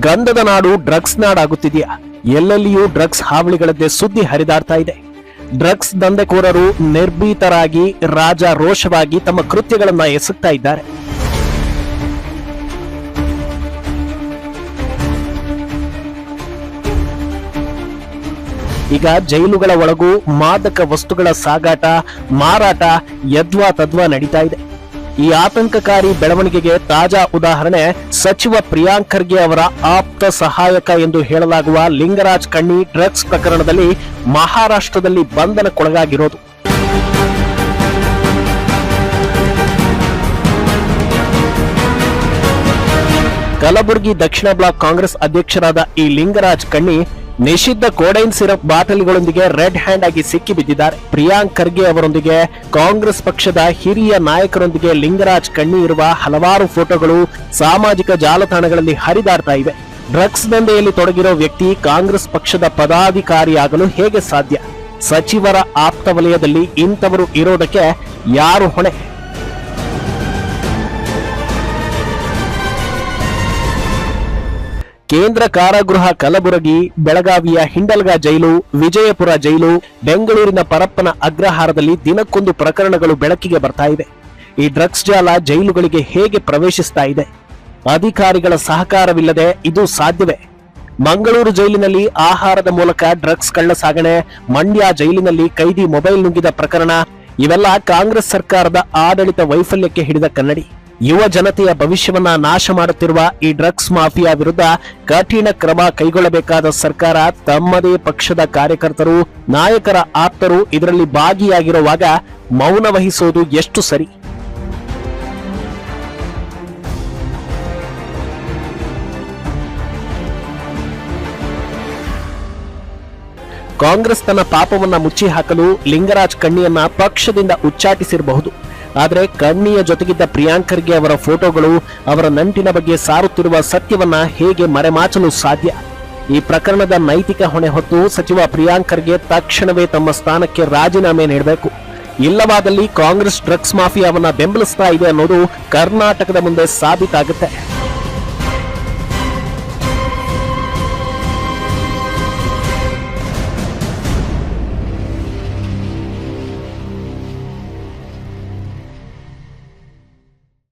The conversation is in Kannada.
ಗಂಧದ ನಾಡು ಡ್ರಗ್ಸ್ ನಾಡಾಗುತ್ತಿದೆಯಾ? ಎಲ್ಲೆಲ್ಲಿಯೂ ಡ್ರಗ್ಸ್ ಹಾವಳಿಗಳದ್ದೇ ಸುದ್ದಿ ಹರಿದಾಡ್ತಾ ಇದೆ. ಡ್ರಗ್ಸ್ ದಂಧೆಕೋರರು ನಿರ್ಭೀತರಾಗಿ, ರಾಜ ರೋಷವಾಗಿ ತಮ್ಮ ಕೃತ್ಯಗಳನ್ನ ಎಸಗ್ತಾ ಇದ್ದಾರೆ. ಈಗ ಜೈಲುಗಳ ಒಳಗೂ ಮಾದಕ ವಸ್ತುಗಳ ಸಾಗಾಟ, ಮಾರಾಟ ಯದ್ವಾ ತದ್ವಾ ನಡೀತಾ ಇದೆ. ಈ ಆತಂಕಕಾರಿ ಬೆಳವಣಿಗೆಗೆ ತಾಜಾ ಉದಾಹರಣೆ ಸಚಿವ ಪ್ರಿಯಾಂಕ್ ಖರ್ಗೆ ಅವರ ಆಪ್ತ ಸಹಾಯಕ ಎಂದು ಹೇಳಲಾಗುವ ಲಿಂಗರಾಜ್ ಕಣ್ಣಿ ಡ್ರಗ್ಸ್ ಪ್ರಕರಣದಲ್ಲಿ ಮಹಾರಾಷ್ಟ್ರದಲ್ಲಿ ಬಂಧನಕ್ಕೊಳಗಾಗಿರೋದು. ಕಲಬುರಗಿ ದಕ್ಷಿಣ ಬ್ಲಾಕ್ ಕಾಂಗ್ರೆಸ್ ಅಧ್ಯಕ್ಷರಾದ ಈ ಲಿಂಗರಾಜ್ ಕಣ್ಣಿ ನಿಷಿದ್ಧ ಕೋಡೈನ್ ಸಿರಪ್ ಬಾಟಲಿಗಳೊಂದಿಗೆ ರೆಡ್ ಹ್ಯಾಂಡ್ ಆಗಿ ಸಿಕ್ಕಿ ಬಿದ್ದಿದ್ದಾರೆ. ಪ್ರಿಯಾಂಕ್ ಖರ್ಗೆ ಅವರೊಂದಿಗೆ ಕಾಂಗ್ರೆಸ್ ಪಕ್ಷದ ಹಿರಿಯ ನಾಯಕರೊಂದಿಗೆ ಲಿಂಗರಾಜ್ ಕಣ್ಣಿ ಇರುವ ಹಲವಾರು ಫೋಟೋಗಳು ಸಾಮಾಜಿಕ ಜಾಲತಾಣಗಳಲ್ಲಿ ಹರಿದಾಡ್ತಾ ಇವೆ. ಡ್ರಗ್ಸ್ ದಂಧೆಯಲ್ಲಿ ತೊಡಗಿರೋ ವ್ಯಕ್ತಿ ಕಾಂಗ್ರೆಸ್ ಪಕ್ಷದ ಪದಾಧಿಕಾರಿಯಾಗಲು ಹೇಗೆ ಸಾಧ್ಯ? ಸಚಿವರ ಆಪ್ತ ವಲಯದಲ್ಲಿ ಇಂಥವರು ಇರೋದಕ್ಕೆ ಯಾರು ಹೊಣೆ? ಕೇಂದ್ರ ಕಾರಾಗೃಹ ಕಲಬುರಗಿ, ಬೆಳಗಾವಿಯ ಹಿಂಡಲ್ಗಾ ಜೈಲು, ವಿಜಯಪುರ ಜೈಲು, ಬೆಂಗಳೂರಿನ ಪರಪ್ಪನ ಅಗ್ರಹಾರದಲ್ಲಿ ದಿನಕ್ಕೊಂದು ಪ್ರಕರಣಗಳು ಬೆಳಕಿಗೆ ಬರ್ತಾ ಇವೆ ಈ ಡ್ರಗ್ಸ್ ಜಾಲ ಜೈಲುಗಳಿಗೆ ಹೇಗೆ ಪ್ರವೇಶಿಸ್ತಾ ಇದೆ? ಅಧಿಕಾರಿಗಳ ಸಹಕಾರವಿಲ್ಲದೆ ಇದು ಸಾಧ್ಯವೇ? ಮಂಗಳೂರು ಜೈಲಿನಲ್ಲಿ ಆಹಾರದ ಮೂಲಕ ಡ್ರಗ್ಸ್ ಕಳ್ಳ ಸಾಗಣೆ ಮಂಡ್ಯ ಜೈಲಿನಲ್ಲಿ ಕೈದಿ ಮೊಬೈಲ್ ನುಂಗಿದ ಪ್ರಕರಣ, ಇವೆಲ್ಲ ಕಾಂಗ್ರೆಸ್ ಸರ್ಕಾರದ ಆಡಳಿತ ವೈಫಲ್ಯಕ್ಕೆ ಹಿಡಿದ ಕನ್ನಡಿ. ಯುವ ಜನತೆಯ ಭವಿಷ್ಯವನ್ನ ನಾಶ ಮಾಡುತ್ತಿರುವ ಈ ಡ್ರಗ್ಸ್ ಮಾಫಿಯಾ ವಿರುದ್ಧ ಕಠಿಣ ಕ್ರಮ ಕೈಗೊಳ್ಳಬೇಕಾದ ಸರ್ಕಾರ ತಮ್ಮದೇ ಪಕ್ಷದ ಕಾರ್ಯಕರ್ತರು, ನಾಯಕರ ಆಪ್ತರು ಇದರಲ್ಲಿ ಭಾಗಿಯಾಗಿರುವಾಗ ಮೌನ ವಹಿಸೋದು ಎಷ್ಟು ಸರಿ? ಕಾಂಗ್ರೆಸ್ ತನ್ನ ಪಾಪವನ್ನ ಮುಚ್ಚಿ ಹಾಕಲು ಲಿಂಗರಾಜ್ ಕಣ್ಣಿಯನ್ನ ಪಕ್ಷದಿಂದ ಉಚ್ಚಾಟಿಸಿರಬಹುದು. ಆದರೆ ಕಣ್ಣಿಯ ಜೊತೆಗಿದ್ದ ಪ್ರಿಯಾಂಕರ್ಗೆ ಅವರ ಫೋಟೋಗಳು ಅವರ ನಂಟಿನ ಬಗ್ಗೆ ಸಾರುತ್ತಿರುವ ಸತ್ಯವನ್ನ ಹೇಗೆ ಮರೆಮಾಚಲು ಸಾಧ್ಯ? ಈ ಪ್ರಕರಣದ ನೈತಿಕ ಹೊಣೆ ಹೊತ್ತು ಸಚಿವ ಪ್ರಿಯಾಂಕರ್ಗೆ ತಕ್ಷಣವೇ ತಮ್ಮ ಸ್ಥಾನಕ್ಕೆ ರಾಜೀನಾಮೆ ನೀಡಬೇಕು. ಇಲ್ಲವಾದಲ್ಲಿ ಕಾಂಗ್ರೆಸ್ ಡ್ರಗ್ಸ್ ಮಾಫಿಯಾವನ್ನ ಬೆಂಬಲಿಸ್ತಾ ಇದೆ ಅನ್ನೋದು ಕರ್ನಾಟಕದ ಮುಂದೆ ಸಾಬೀತಾಗುತ್ತೆ.